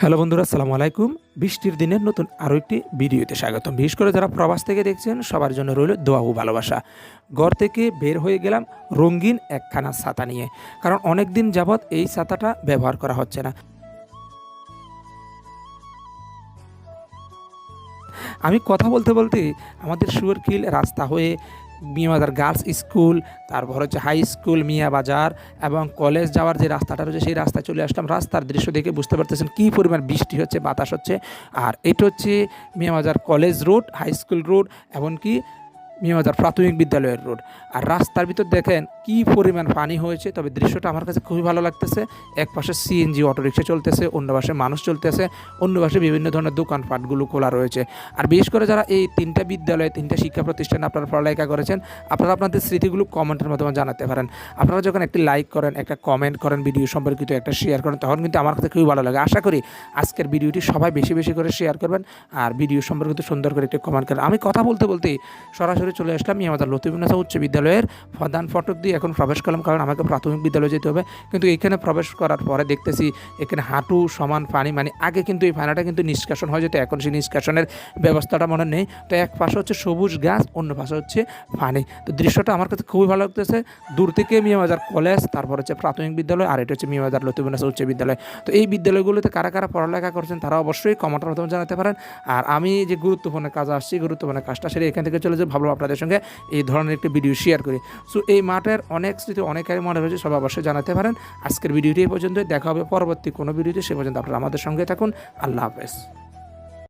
Hello বন্ধুরা, আসসালামু আলাইকুম। বৃষ্টির দিনের নতুন আরও একটি ভিডিওতে স্বাগতম। বিশেষ করে যারা প্রবাস থেকে দেখছেন, সবার জন্য রইল দোয়া ও ভালোবাসা। ঘর থেকে বের হয়ে গেলাম রঙিন একখানা ছাতা নিয়ে, কারণ অনেক দিন যাবৎ এই ছাতাটা ব্যবহার করা হচ্ছে না। আমি কথা বলতে বলতে আমাদের সুরকিল রাস্তা হয়ে মিয়াবাজার গার্লস স্কুল, তারপর হচ্ছে হাই স্কুল, মিয়া বাজার এবং কলেজ যাওয়ার যে রাস্তাটা রয়েছে, সেই রাস্তায় চলে আসলাম। রাস্তার দৃশ্য দেখে বুঝতে পারতেছেন কী পরিমাণ বৃষ্টি হচ্ছে, বাতাস হচ্ছে। আর এটা হচ্ছে Miabazar college road, high school road, এমনকি মিয়াবাজার প্রাথমিক বিদ্যালয়ের রোড। আর রাস্তার ভিতর দেখেন কি পরিমাণ পানি হয়েছে, তবে দৃশ্যটা আমার কাছে খুবই ভালো লাগতেছে। এক পাশে সিএনজি অটোরিকশা চলতেছে, অন্য পাশে মানুষ চলতেছে, অন্য পাশে বিভিন্ন ধরনের দোকানপাটগুলো খোলা রয়েছে। আর বিশেষ করে যারা এই তিনটা বিদ্যালয়ে, তিনটা শিক্ষা প্রতিষ্ঠানে আপনারা পড়ালেখা করেছেন, আপনারা আপনাদের স্মৃতিগুলো কমেন্টের মাধ্যমে জানাতে পারেন। আপনারা যখন একটি লাইক করেন, একটা কমেন্ট করেন ভিডিও সম্পর্কিত একটা শেয়ার করেন, তখন কিন্তু আমার কাছে খুবই ভালো লাগে। আশা করি আজকের ভিডিওটি সবাই বেশি বেশি করে শেয়ার করবেন আর ভিডিও সম্পর্কিত সুন্দর করে একটি কমেন্ট করেন। আমি কথা বলতে বলতেই সরাসরি চলে আসলাম আমাদের লতিবিনাসা উচ্চ বিদ্যালয়ের প্রধান ফটক দিয়ে এখন প্রবেশ করলাম, কারণ আমাকে প্রাথমিক বিদ্যালয়ে যেতে হবে। কিন্তু এখানে প্রবেশ করার পরে দেখতেছি এখানে হাঁটু সমান পানি মানে আগে কিন্তু এই পানিটা কিন্তু নিষ্কাশন হয় যেত, এখন সেই নিষ্কাশনের ব্যবস্থাটা মনে নেই। তো এক পাশে হচ্ছে সবুজ গাছ, অন্য পাশে হচ্ছে পানি। তো দৃশ্যটা আমার কাছে খুবই ভালো লাগতেছে। দূর থেকে মিয়াবাজার কলেজ, তারপর হচ্ছে প্রাথমিক বিদ্যালয়, আর এটা হচ্ছে মিয়াবাজার লতিবিনাসা উচ্চ বিদ্যালয়। তো এই বিদ্যালয়গুলোতে কারা কারা পড়ালেখা করছেন তারা অবশ্যই কমেন্টের মাধ্যমে জানাতে পারেন। আর আমি যে গুরুত্বপূর্ণ কাজ আসছি, গুরুত্বপূর্ণ কাজটা সেটা এখান থেকে চলে যে ভাবলাম আপনাদের সঙ্গে এই ধরনের একটি ভিডিও শেয়ার করি। সো এই মাঠের অনেক স্মৃতি অনেকেরই মনে হয়েছে সব অবশ্যই জানাতে পারেন। আজকের ভিডিওটি এই পর্যন্ত দেখা হবে পরবর্তী কোনো ভিডিওতে। সে পর্যন্ত আপনারা আমাদের সঙ্গে থাকুন। আল্লাহ হাফেজ।